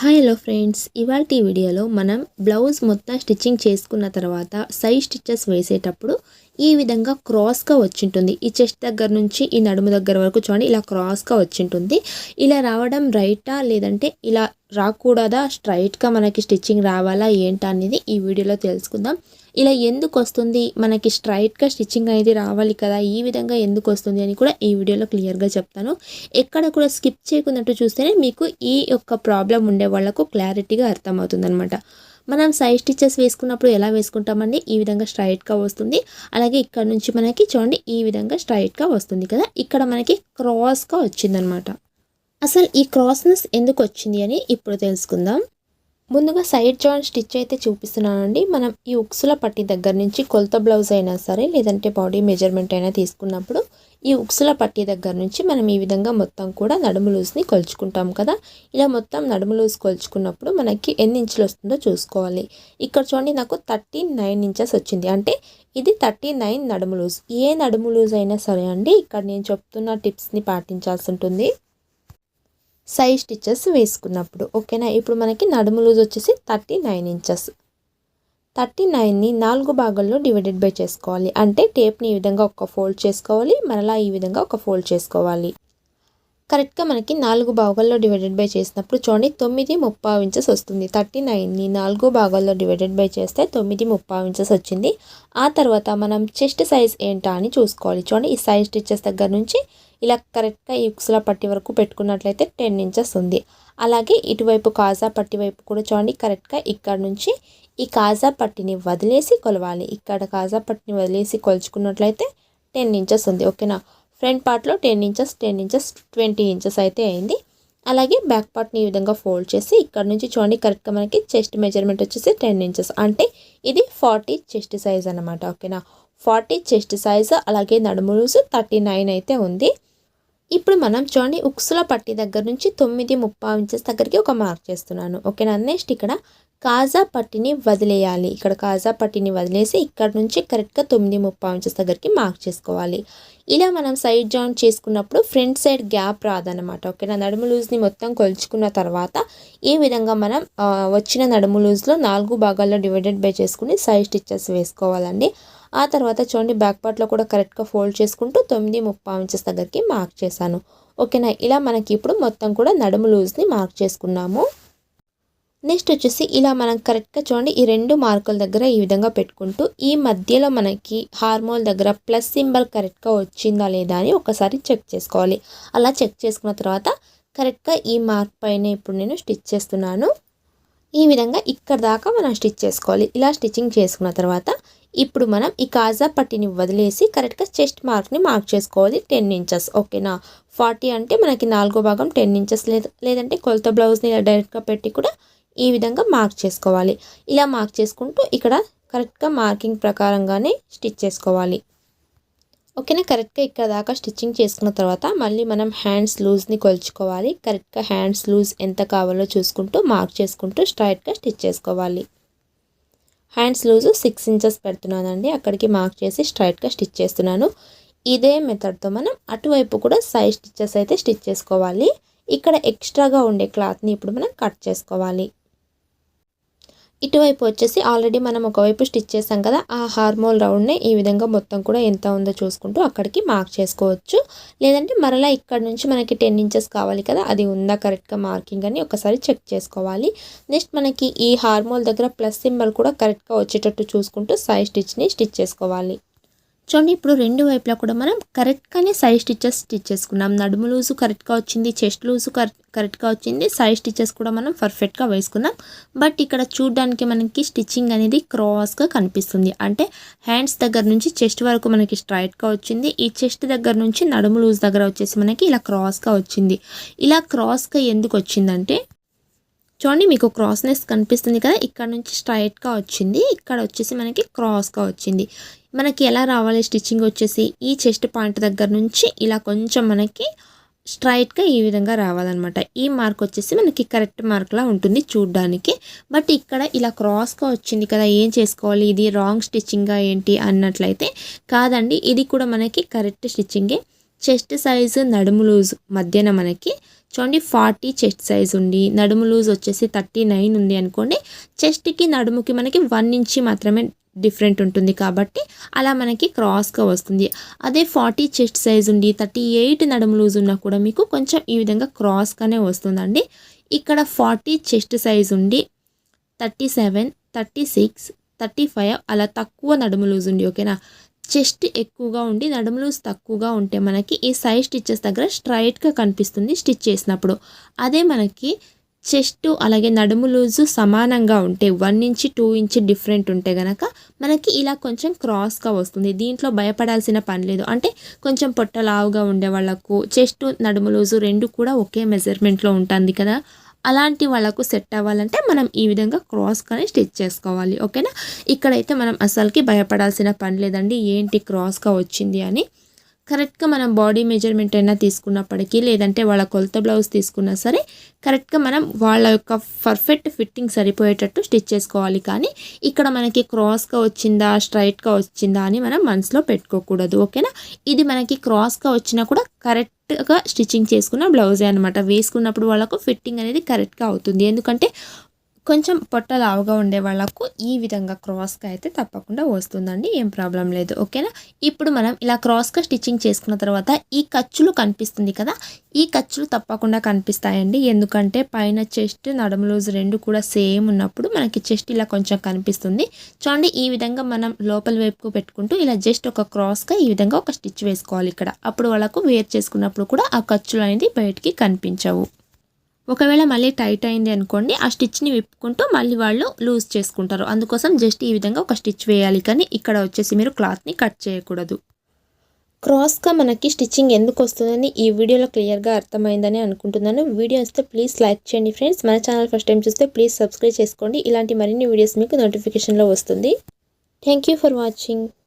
Hi hello friends ఇవాళ ఈ వీడియోలో మనం బ్లౌజ్ మొత్తం స్టిచ్చింగ్ చేసుకున్న తర్వాత సైడ్ స్టిచ్చెస్ వేసేటప్పుడు ఈ విధంగా క్రాస్గా వచ్చింటుంది. ఈ చెస్ట్ దగ్గర నుంచి ఈ నడుము దగ్గర వరకు చూడండి ఇలా క్రాస్గా వచ్చింటుంది. ఇలా రావడం రైటా లేదంటే ఇలా రాకూడదా? స్ట్రైట్గా మనకి స్టిచ్చింగ్ రావాలా? ఏంటా అనేది ఈ వీడియోలో తెలుసుకుందాం. ఇలా ఎందుకు వస్తుంది? మనకి స్ట్రైట్గా స్టిచ్చింగ్ అనేది రావాలి కదా ఈ విధంగా ఎందుకు వస్తుంది అని కూడా ఈ వీడియోలో క్లియర్గా చెప్తాను. ఎక్కడ కూడా స్కిప్ చేయకున్నట్టు చూస్తేనే మీకు ఈ యొక్క ప్రాబ్లం ఉండే వాళ్ళకు క్లారిటీగా అర్థమవుతుందనమాట మనం సైడ్ స్టిచెస్ వేసుకున్నప్పుడు ఎలా వేసుకుంటామండి? ఈ విధంగా స్ట్రైట్గా వస్తుంది. అలాగే ఇక్కడ నుంచి మనకి చూడండి ఈ విధంగా స్ట్రైట్గా వస్తుంది కదా ఇక్కడ మనకి క్రాస్గా వచ్చిందనమాట అసలు ఈ క్రాస్నెస్ ఎందుకు వచ్చింది అని ఇప్పుడు తెలుసుకుందాం. ముందుగా సైడ్ జాయింట్ స్టిచ్ అయితే చూపిస్తున్నానండి. మనం ఈ ఉక్సుల పట్టి దగ్గర నుంచి కొలత బ్లౌజ్ అయినా సరే లేదంటే బాడీ మెజర్మెంట్ అయినా తీసుకున్నప్పుడు ఈ ఉక్సుల పట్టి దగ్గర నుంచి మనం ఈ విధంగా మొత్తం కూడా నడుము లూజ్ని కొలుచుకుంటాం కదా. ఇలా మొత్తం నడుము లూజ్ కొలుచుకున్నప్పుడు మనకి ఎన్ని ఇంచులు వస్తుందో చూసుకోవాలి. ఇక్కడ చూడండి నాకు థర్టీ నైన్ ఇంచెస్ వచ్చింది. అంటే ఇది థర్టీ నైన్ నడుము లూజ్. ఏ నడుము లూజ్ అయినా సరే అండి ఇక్కడ నేను చెప్తున్న టిప్స్ని పాటించాల్సి ఉంటుంది. సైజ్ స్టిచ్చెస్ వేసుకున్నప్పుడు ఓకేనా? ఇప్పుడు మనకి నడుము లూజ్ వచ్చేసి థర్టీ నైన్ ఇంచెస్. థర్టీ నైన్ని నాలుగు భాగాల్లో డివైడెడ్ బై చేసుకోవాలి. అంటే టేప్ని ఈ విధంగా ఒక ఫోల్డ్ చేసుకోవాలి మరలా ఈ విధంగా ఒక ఫోల్డ్ చేసుకోవాలి. కరెక్ట్గా మనకి నాలుగు భాగాల్లో డివైడెడ్ బై చేసినప్పుడు చూడండి తొమ్మిది ముప్పై ఇంచెస్ వస్తుంది. థర్టీ నైన్ని నాలుగు భాగాల్లో డివైడెడ్ బై చేస్తే తొమ్మిది ముప్పై ఇంచెస్ వచ్చింది. ఆ తర్వాత మనం చెస్ట్ సైజ్ ఏంటా అని చూసుకోవాలి. చూడండి ఈ సైజ్ స్టిచ్చెస్ దగ్గర నుంచి ఇలా కరెక్ట్గా ఈ ఉక్సుల పట్టి వరకు పెట్టుకున్నట్లయితే టెన్ ఇంచెస్ ఉంది. అలాగే ఇటువైపు కాజా పట్టి వైపు కూడా చూడండి కరెక్ట్గా ఇక్కడ నుంచి ఈ కాజా పట్టిని వదిలేసి కొలవాలి. ఇక్కడ కాజా పట్టిని వదిలేసి కొలుచుకున్నట్లయితే టెన్ ఇంచెస్ ఉంది. ఓకేనా? ఫ్రంట్ పార్ట్లో ten inches ten inches twenty inches అయితే అయింది. అలాగే బ్యాక్ పార్ట్ని ఈ విధంగా ఫోల్డ్ చేసి ఇక్కడ నుంచి చూడండి కరెక్ట్గా మనకి చెస్ట్ మెజర్మెంట్ వచ్చేసి టెన్ ఇంచెస్. అంటే ఇది ఫార్టీ చెస్ట్ సైజ్ అనమాట ఓకేనా? ఫార్టీ చెస్ట్ సైజ్ అలాగే నడుము లూజు థర్టీ నైన్ అయితే ఉంది. ఇప్పుడు మనం చూడండి ఉక్సుల పట్టి దగ్గర నుంచి తొమ్మిది ముప్పై ఇంచెస్ దగ్గరికి ఒక మార్క్ చేస్తున్నాను. ఓకేనా? నెక్స్ట్ ఇక్కడ కాజా పట్టిని వదిలేయాలి. ఇక్కడ కాజా పట్టిని వదిలేసి ఇక్కడ నుంచి కరెక్ట్గా తొమ్మిది ముప్పై ఇంచెస్ దగ్గరికి మార్క్ చేసుకోవాలి. ఇలా మనం సైడ్ జాయింట్ చేసుకున్నప్పుడు ఫ్రంట్ సైడ్ గ్యాప్ రాదనమాట ఓకేనా? నడుము లూజ్ని మొత్తం కొలుచుకున్న తర్వాత ఈ విధంగా మనం వచ్చిన నడుము లూజ్లో నాలుగు భాగాల్లో డివైడెడ్ బై చేసుకుని సైడ్ స్టిచ్చెస్ వేసుకోవాలండి. ఆ తర్వాత చూడండి బ్యాక్ పార్ట్లో కూడా కరెక్ట్గా ఫోల్డ్ చేసుకుంటూ తొమ్మిది ముప్పై ఇంచెస్ దగ్గరికి మార్క్ చేశాను. ఓకేనా? ఇలా మనకి ఇప్పుడు మొత్తం కూడా నడుము లూజ్ని మార్క్ చేసుకున్నాము. నెక్స్ట్ వచ్చేసి ఇలా మనం కరెక్ట్గా చూడండి ఈ రెండు మార్కుల దగ్గర ఈ విధంగా పెట్టుకుంటూ ఈ మధ్యలో మనకి హార్మోన్ దగ్గర ప్లస్ సింబల్ కరెక్ట్గా వచ్చిందా లేదా అని ఒకసారి చెక్ చేసుకోవాలి. అలా చెక్ చేసుకున్న తర్వాత కరెక్ట్గా ఈ మార్క్ పైన ఇప్పుడు నేను స్టిచ్ చేస్తున్నాను. ఈ విధంగా ఇక్కడ దాకా మనం స్టిచ్ చేసుకోవాలి. ఇలా స్టిచ్చింగ్ చేసుకున్న తర్వాత ఇప్పుడు మనం ఈ కాజా పట్టిని వదిలేసి కరెక్ట్గా చెస్ట్ మార్క్ని మార్క్ చేసుకోవాలి టెన్ ఇంచెస్ ఓకేనా? ఫార్టీ అంటే మనకి నాలుగో భాగం టెన్ ఇంచెస్ లేదు లేదంటే కొలత బ్లౌజ్ని డైరెక్ట్గా పెట్టి కూడా ఈ విధంగా మార్క్ చేసుకోవాలి. ఇలా మార్క్ చేసుకుంటూ ఇక్కడ కరెక్ట్గా మార్కింగ్ ప్రకారంగానే స్టిచ్ చేసుకోవాలి. ఓకేనా? కరెక్ట్గా ఇక్కడ దాకా స్టిచ్చింగ్ చేసుకున్న తర్వాత మళ్ళీ మనం హ్యాండ్స్ లూజ్ని కొలుచుకోవాలి. కరెక్ట్గా హ్యాండ్స్ లూజ్ ఎంత కావాలో చూసుకుంటూ మార్క్ చేసుకుంటూ స్ట్రైట్గా స్టిచ్ చేసుకోవాలి. హ్యాండ్స్ లూజు సిక్స్ ఇంచెస్ పెడుతున్నానండి. అక్కడికి మార్క్ చేసి స్ట్రైట్గా స్టిచ్ చేస్తున్నాను. ఇదే మెథడ్తో మనం అటువైపు కూడా సైడ్ స్టిచ్చెస్ అయితే స్టిచ్ చేసుకోవాలి. ఇక్కడ ఎక్స్ట్రాగా ఉండే క్లాత్ని ఇప్పుడు మనం కట్ చేసుకోవాలి. ఇటువైపు వచ్చేసి ఆల్రెడీ మనం ఒకవైపు స్టిచ్ చేసాం కదా ఆ హార్మోల్ రౌండ్ని ఈ విధంగా మొత్తం కూడా ఎంత ఉందో చూసుకుంటూ అక్కడికి మార్క్ చేసుకోవచ్చు. లేదంటే మరలా ఇక్కడ నుంచి మనకి టెన్ ఇంచెస్ కావాలి కదా అది ఉందా కరెక్ట్గా మార్కింగ్ అని ఒకసారి చెక్ చేసుకోవాలి. నెక్స్ట్ మనకి ఈ హార్మోల్ దగ్గర ప్లస్ సింబల్ కూడా కరెక్ట్గా వచ్చేటట్టు చూసుకుంటూ సైడ్ స్టిచ్ని స్టిచ్ చేసుకోవాలి. చూడండి ఇప్పుడు రెండు వైపులా కూడా మనం కరెక్ట్గానే సైడ్ స్టిచ్చెస్ స్టిచ్ చేసుకున్నాం. నడుము లూజు కరెక్ట్గా వచ్చింది చెస్ట్ లూజు కరెక్ట్గా వచ్చింది సైడ్ స్టిచ్చెస్ కూడా మనం పర్ఫెక్ట్గా వేసుకున్నాం. బట్ ఇక్కడ చూడడానికి మనకి స్టిచ్చింగ్ అనేది క్రాస్గా కనిపిస్తుంది. అంటే హ్యాండ్స్ దగ్గర నుంచి చెస్ట్ వరకు మనకి స్ట్రైట్గా వచ్చింది. ఈ చెస్ట్ దగ్గర నుంచి నడుము లూజ్ దగ్గర వచ్చేసి మనకి ఇలా క్రాస్గా వచ్చింది. ఇలా క్రాస్గా ఎందుకు వచ్చిందంటే చూడండి మీకు క్రాస్నెస్ కనిపిస్తుంది కదా ఇక్కడ నుంచి స్ట్రైట్గా వచ్చింది. ఇక్కడ వచ్చేసి మనకి క్రాస్గా వచ్చింది. మనకి ఎలా రావాలి స్టిచ్చింగ్ వచ్చేసి ఈ చెస్ట్ పాయింట్ దగ్గర నుంచి ఇలా కొంచెం మనకి స్ట్రైట్గా ఈ విధంగా రావాలన్నమాట. ఈ మార్క్ వచ్చేసి మనకి కరెక్ట్ మార్క్లా ఉంటుంది చూడ్డానికి. బట్ ఇక్కడ ఇలా క్రాస్గా వచ్చింది కదా ఏం చేసుకోవాలి? ఇది రాంగ్ స్టిచ్చింగా ఏంటి అన్నట్లయితే కాదండి. ఇది కూడా మనకి కరెక్ట్ స్టిచ్చింగే చెస్ట్ సైజు నడుము లూజ్ మధ్యన మనకి చూడండి ఫార్టీ చెస్ట్ సైజ్ ఉంది. నడుము లూజ్ వచ్చేసి థర్టీ నైన్ ఉంది అనుకోండి. చెస్ట్కి నడుముకి మనకి వన్ ఇంచి మాత్రమే డిఫరెంట్ ఉంటుంది కాబట్టి అలా మనకి క్రాస్గా వస్తుంది. అదే ఫార్టీ చెస్ట్ సైజ్ ఉండి థర్టీ ఎయిట్ నడుము లూజ్ ఉన్నా కూడా మీకు కొంచెం ఈ విధంగా క్రాస్గానే వస్తుందండి. ఇక్కడ ఫార్టీ చెస్ట్ సైజ్ ఉండి thirty seven thirty six thirty five అలా తక్కువ నడుము లూజ్ ఉండి ఓకేనా? చెస్ట్ ఎక్కువగా ఉండి నడుము లూజ్ తక్కువగా ఉంటే మనకి ఈ సైడ్ స్టిచ్చెస్ దగ్గర స్ట్రైట్గా కనిపిస్తుంది స్టిచ్ చేసినప్పుడు. అదే మనకి చెస్ట్ అలాగే నడుము లూజు సమానంగా ఉంటే one inch two inch different ఉంటే గనక మనకి ఇలా కొంచెం క్రాస్గా వస్తుంది. దీంట్లో భయపడాల్సిన పని లేదు. అంటే కొంచెం పొట్ట లావుగా ఉండే వాళ్ళకు చెస్ట్ నడుము లూజు రెండు కూడా ఒకే మెజర్మెంట్లో ఉంటుంది కదా. అలాంటి వాళ్ళకు సెట్ అవ్వాలంటే మనం ఈ విధంగా క్రాస్గానే స్టిచ్ చేసుకోవాలి. ఓకేనా? ఇక్కడైతే మనం అసలుకి భయపడాల్సిన పని లేదండి. ఏంటి క్రాస్గా వచ్చింది అని కరెక్ట్గా మనం బాడీ మెజర్మెంట్ అయినా తీసుకున్నప్పటికీ లేదంటే వాళ్ళ కొలత బ్లౌజ్ తీసుకున్నా సరే కరెక్ట్గా మనం వాళ్ళ యొక్క పర్ఫెక్ట్ ఫిట్టింగ్ సరిపోయేటట్టు స్టిచ్ చేసుకోవాలి. కానీ ఇక్కడ మనకి క్రాస్గా వచ్చిందా స్ట్రైట్గా వచ్చిందా అని మనం మనసులో పెట్టుకోకూడదు. ఓకేనా? ఇది మనకి క్రాస్గా వచ్చినా కూడా కరెక్ట్గా స్టిచ్చింగ్ చేసుకున్న బ్లౌజే అనమాట వేసుకున్నప్పుడు వాళ్ళకు ఫిట్టింగ్ అనేది కరెక్ట్గా అవుతుంది. ఎందుకంటే కొంచెం పొట్ట లావుగా ఉండే వాళ్ళకు ఈ విధంగా క్రాస్గా అయితే తప్పకుండా వస్తుందండి. ఏం ప్రాబ్లం లేదు. ఓకేనా ఇప్పుడు మనం ఇలా క్రాస్గా స్టిచ్చింగ్ చేసుకున్న తర్వాత ఈ ఖర్చులు కనిపిస్తుంది కదా? ఈ ఖర్చులు తప్పకుండా కనిపిస్తాయండి. ఎందుకంటే పైన చెస్ట్ నడుము లూజ్ రెండు కూడా సేమ్ ఉన్నప్పుడు మనకి చెస్ట్ ఇలా కొంచెం కనిపిస్తుంది. చూడండి ఈ విధంగా మనం లోపల వైపుకు పెట్టుకుంటూ ఇలా జస్ట్ ఒక క్రాస్గా ఈ విధంగా ఒక స్టిచ్ వేసుకోవాలి ఇక్కడ. అప్పుడు వాళ్ళకు వేర్ చేసుకున్నప్పుడు కూడా ఆ ఖర్చులు అనేది బయటికి కనిపించవు. ఒకవేళ మళ్ళీ టైట్ అయింది అనుకోండి ఆ స్టిచ్ని విప్పుకుంటూ మళ్ళీ వాళ్ళు లూజ్ చేసుకుంటారు. అందుకోసం జస్ట్ ఈ విధంగా ఒక స్టిచ్ వేయాలి. కానీ ఇక్కడ వచ్చేసి మీరు క్లాత్ని కట్ చేయకూడదు. క్రాస్గా మనకి స్టిచ్చింగ్ ఎందుకు వస్తుందని ఈ వీడియోలో క్లియర్గా అర్థమైందని అనుకుంటున్నాను. వీడియో వస్తే ప్లీజ్ లైక్ చేయండి ఫ్రెండ్స్. మన ఛానల్ ఫస్ట్ టైం చూస్తే ప్లీజ్ సబ్స్క్రైబ్ చేసుకోండి. ఇలాంటి మరిన్ని వీడియోస్ మీకు నోటిఫికేషన్లో వస్తుంది. Thank you for watching.